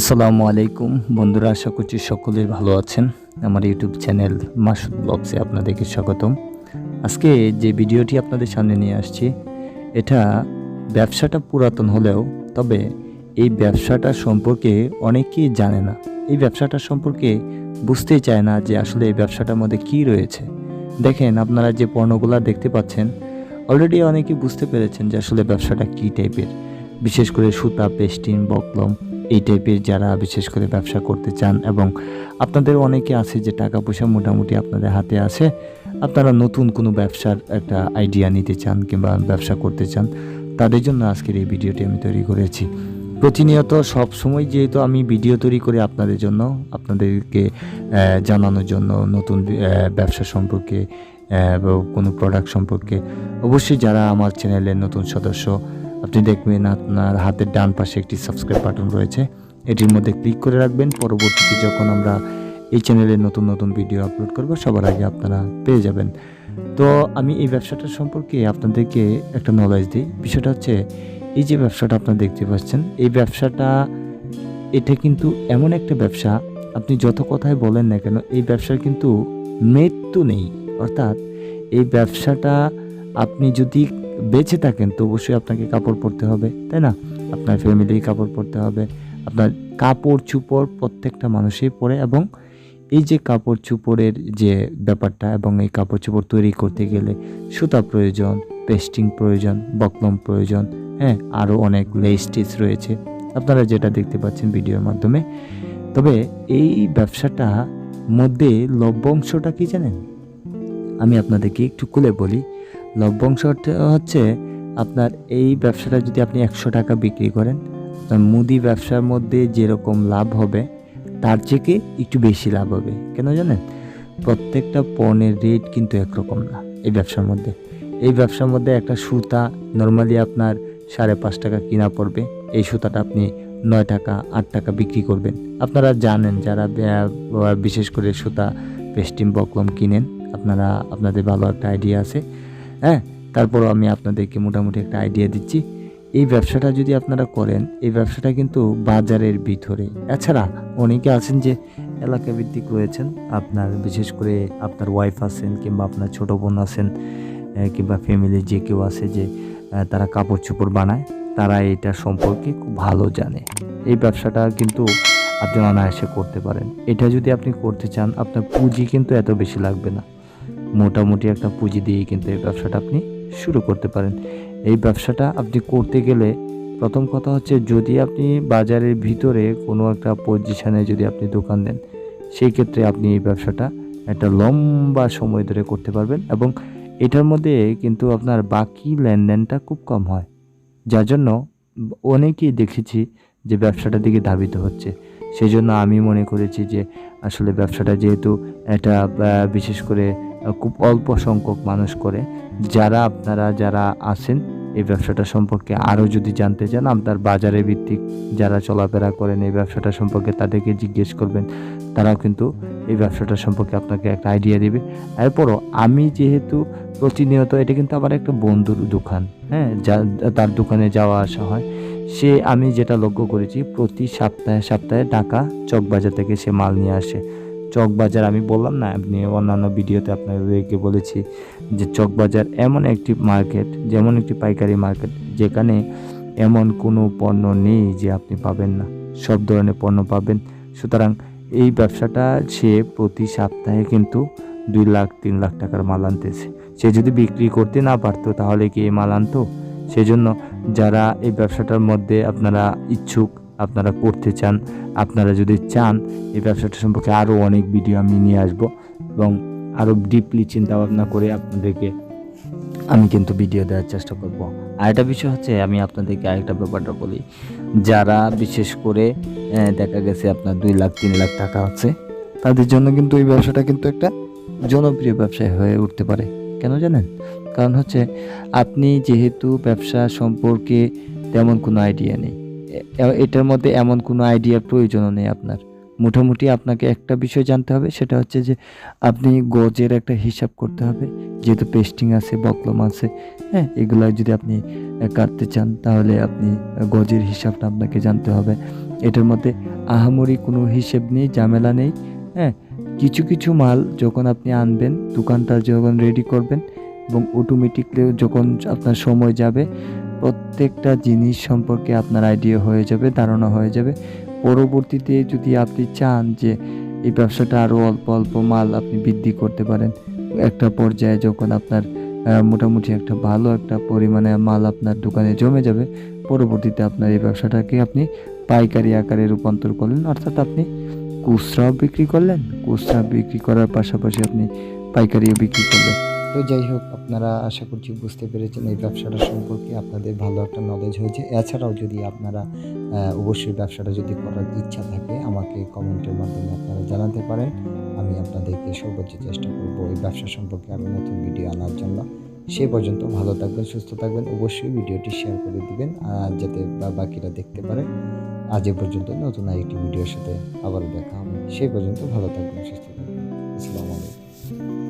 আসসালামু আলাইকুম। বন্ধুরা, আশা করছি সকলেই ভালো আছেন। আমার ইউটিউব চ্যানেল মাসুদ ব্লগসে আপনাদেরকে স্বাগতম। আজকে যে ভিডিওটি আপনাদের সামনে নিয়ে আসছি, এটা ব্যবসাটা পুরাতন হলেও, তবে এই ব্যবসাটা সম্পর্কে অনেকেই জানে না। এই ব্যবসাটা সম্পর্কে বুঝতেই চায় না যে আসলে এই ব্যবসাটার মধ্যে কী রয়েছে। দেখেন, আপনারা যে পণ্যগুলো দেখতে পাচ্ছেন অলরেডি অনেকেই বুঝতে পেরেছেন যে আসলে ব্যবসাটা কী টাইপের বিশেষ করে সুতা, পেস্টিন, বকলম এই টাইপের যারা বিশেষ করে ব্যবসা করতে চান এবং আপনাদের অনেকে আছে যে টাকা পয়সা মোটামুটি আপনাদের হাতে আছে, আপনারা নতুন কোনো ব্যবসার একটা আইডিয়া নিতে চান কিংবা ব্যবসা করতে চান, তাদের জন্য আজকের এই ভিডিওটি আমি তৈরি করেছি। প্রতিনিয়ত সব সময় যেহেতু আমি ভিডিও তৈরি করে আপনাদের জন্য, আপনাদেরকে জানানোর জন্য নতুন ব্যবসা সম্পর্কে কোনো প্রোডাক্ট সম্পর্কে, অবশ্যই যারা আমার চ্যানেলের নতুন সদস্য আপনি দেখবেন আপনার হাতের ডান পাশে একটি সাবস্ক্রাইব বাটন রয়েছে। এটির মধ্যে ক্লিক করে রাখবেন। পরবর্তীতে যখন আমরা এই চ্যানেলে নতুন নতুন ভিডিও আপলোড করব, সবার আগে আপনারা পেয়ে যাবেন। তো আমি এই ব্যবসাটা সম্পর্কে আপনাদেরকে একটা নলেজ দিই। বিষয়টা হচ্ছে, এই যে ব্যবসাটা আপনারা দেখতে পাচ্ছেন, এই ব্যবসাটা, এটা কিন্তু এমন একটা ব্যবসা, আপনি যত কথাই বলেন না কেন, এই ব্যবসার কিন্তু মৃত্যু নেই। অর্থাৎ, এই ব্যবসাটা আপনি যদি বেঁচে থাকেন, তো অবশ্যই আপনাকে কাপড় পরতে হবে, তাই না? আপনার ফ্যামিলি কাপড় পরতে হবে, আপনার কাপড় চুপড় প্রত্যেকটা মানুষই পরে এবং এই যে কাপড় চুপড়ের যে ব্যাপারটা এবং এই কাপড় চুপড় তৈরি করতে গেলে সুতা প্রয়োজন, পেস্টিং প্রয়োজন, বকলম প্রয়োজন হ্যাঁ আরও অনেক লেস্টিস রয়েছে, আপনারা যেটা দেখতে পাচ্ছেন ভিডিওর মাধ্যমে। তবে এই ব্যবসাটা মধ্যে লভ্যাংশটা কি জানেন? আমি আপনাদেরকে একটু খুলে বলি লভ্যাংশটা হচ্ছে আপনার এই ব্যবসাটা যদি আপনি একশো টাকা বিক্রি করেন, আপনার মুদি ব্যবসার মধ্যে যেরকম লাভ হবে, তার থেকে একটু বেশি লাভ হবে। কেন জানেন? প্রত্যেকটা পণ্যের রেট কিন্তু একরকম না এই ব্যবসার মধ্যে। এই ব্যবসার মধ্যে একটা সুতা নর্মালি আপনার সাড়ে পাঁচ টাকা কিনা পড়বে, এই সুতাটা আপনি নয় টাকা, আট টাকা বিক্রি করবেন। আপনারা জানেন যারা বিশেষ করে সুতা, পেস্টিম, বকলম কিনেন, আপনারা, আপনাদের ভালো একটা আইডিয়া আছে। হ্যাঁ? তারপরও আমি আপনাদেরকে মোটামুটি একটা আইডিয়া দিচ্ছি। এই ব্যবসাটা যদি আপনারা করেন, এই ব্যবসাটা কিন্তু বাজারের ভিতরে। এছাড়া অনেকে আছেন যে এলাকা ভিত্তিক রয়েছেন, আপনার বিশেষ করে আপনার ওয়াইফ আছেন কিংবা আপনার ছোটো বোন আছেন কিংবা ফ্যামিলি যে কেউ আছে যে তারা কাপড় চোপড় বানায়, তারা এটা সম্পর্কে খুব ভালো জানে। এই ব্যবসাটা কিন্তু আপনি অনায়াসে করতে পারেন। এটা যদি আপনি করতে চান, আপনার পুঁজি কিন্তু এত বেশি লাগবে না। মোটামুটি একটা পুঁজি দিয়ে কিন্তু এই ব্যবসাটা আপনি শুরু করতে পারেন। এই ব্যবসাটা আপনি করতে গেলে প্রথম কথা হচ্ছে যদি আপনি বাজারের ভিতরে কোনো একটা পজিশানে যদি আপনি দোকান দেন, সেই ক্ষেত্রে আপনি এই ব্যবসাটা একটা লম্বা সময় ধরে করতে পারবেন এবং এটার মধ্যে কিন্তু আপনার বাকি লেনদেনটা খুব কম হয়। যার জন্য অনেকেই দেখেছি যে ব্যবসাটার দিকে ধাবিত হচ্ছে। সেই জন্য আমি মনে করেছি যে আসলে ব্যবসাটা যেহেতু এটা বিশেষ করে খুব অল্প সংখ্যক মানুষ করে। যারা আপনারা যারা আছেন, এই ব্যবসাটা সম্পর্কে আরও যদি জানতে চান, আপনার বাজারে ভিত্তিক যারা চলাফেরা করেন, এই ব্যবসাটা সম্পর্কে তাদেরকে জিজ্ঞেস করবেন, তারাও কিন্তু এই ব্যবসাটা সম্পর্কে আপনাকে একটা আইডিয়া দেবে। এরপরও আমি যেহেতু প্রতিনিয়ত, এটা কিন্তু আমার একটা বন্ধুর দোকান হ্যাঁ যা, তার দোকানে যাওয়া আসা হয়। সে, আমি যেটা লক্ষ্য করেছি, প্রতি সপ্তাহে সপ্তাহে ঢাকা চকবাজার থেকে সে মাল নিয়ে আসে। চকবাজার, আমি বললাম না, আপনি অন্যান্য ভিডিওতে আপনাদেরকে বলেছি যে চকবাজার এমন একটি মার্কেট, যেমন একটি পাইকারি মার্কেট, যেখানে এমন কোনো পণ্য নেই যে আপনি পাবেন না। সব ধরনের পণ্য পাবেন। সুতরাং এই ব্যবসাটা সে প্রতি সপ্তাহে কিন্তু দুই লাখ, তিন লাখ টাকার মাল আনতেছে। সে যদি বিক্রি করতে না পারতো, তাহলে কি এই মাল আনতো? সেজন্য যারা এই ব্যবসাটার মধ্যে আপনারা ইচ্ছুক আপনারা করতে চান, আপনারা যদি চান, এই ব্যবসাটা সম্পর্কে আরও অনেক ভিডিও আমি নিয়ে আসব এবং আরও ডিপলি চিন্তা ভাবনা করে আপনাদেরকে আমি কিন্তু ভিডিও দেওয়ার চেষ্টা করব। আর একটা বিষয় হচ্ছে, আমি আপনাদেরকে আরেকটা ব্যাপারটা বলি। যারা বিশেষ করে দেখা গেছে আপনার দুই লাখ, তিন লাখ টাকা আছে, তাদের জন্য কিন্তু এই ব্যবসাটা কিন্তু একটা জনপ্রিয় ব্যবসায় হয়ে উঠতে পারে। কেন জানেন? কারণ হচ্ছে, আপনি যেহেতু ব্যবসা সম্পর্কে তেমন কোনো আইডিয়া নেই। এটার মধ্যে এমন কোনো আইডিয়ার প্রয়োজনও নেই আপনার। মোটামুটি আপনাকে একটা বিষয় জানতে হবে, সেটা হচ্ছে যে আপনি গজের একটা হিসাব করতে হবে, যেহেতু পেস্টিং আছে, বকলম আছে হ্যাঁ এগুলো যদি আপনি কাটতে চান, তাহলে আপনি গজের হিসাবটা আপনাকে জানতে হবে। এটার মধ্যে আহামরি কোনো হিসেব নেই, ঝামেলা নেই হ্যাঁ। কিছু কিছু মাল যখন আপনি আনবেন, দোকানটা যখন রেডি করবেন, এবং অটোমেটিকলি যখন আপনার সময় যাবে প্রত্যেকটা জিনিস সম্পর্কে আপনার আইডিয়া হয়ে যাবে, ধারণা হয়ে যাবে। পরবর্তীতে যদি আপনি চান যে এই ব্যবসাটা আরও অল্প অল্প মাল আপনি বৃদ্ধি করতে পারেন, একটা পর্যায়ে যখন আপনার মোটামুটি একটা ভালো একটা পরিমাণে মাল আপনার দোকানে জমে যাবে, পরবর্তীতে আপনার এই ব্যবসাটাকে আপনি পাইকারি আকারে রূপান্তর করলেন, অর্থাৎ আপনি খুচরাও বিক্রি করলেন, খুচরা বিক্রি করার পাশাপাশি আপনি পাইকারিও বিক্রি করলেন। তো যাই হোক, আপনারা আশা করছি বুঝতে পেরেছেন এই ব্যবসাটা সম্পর্কে আপনাদের ভালো একটা নলেজ হয়েছে। এছাড়াও যদি আপনারা অবশ্যই ব্যবসাটা যদি করার ইচ্ছা থাকে, আমাকে কমেন্টের মাধ্যমে আপনারা জানাতে পারেন। আমি আপনাদেরকে সর্বোচ্চ চেষ্টা করব এই ব্যবসা সম্পর্কে আরও নতুন ভিডিও আনার জন্য। সে পর্যন্ত ভালো থাকবেন, সুস্থ থাকবেন, অবশ্যই ভিডিওটি শেয়ার করে দিবেন যাতে বাকিরা দেখতে পারে। আজ এ পর্যন্ত নতুন আরেকটি ভিডিওর সাথে আবারও দেখা হবে। সেই পর্যন্ত ভালো থাকবেন, সুস্থ থাকবেন।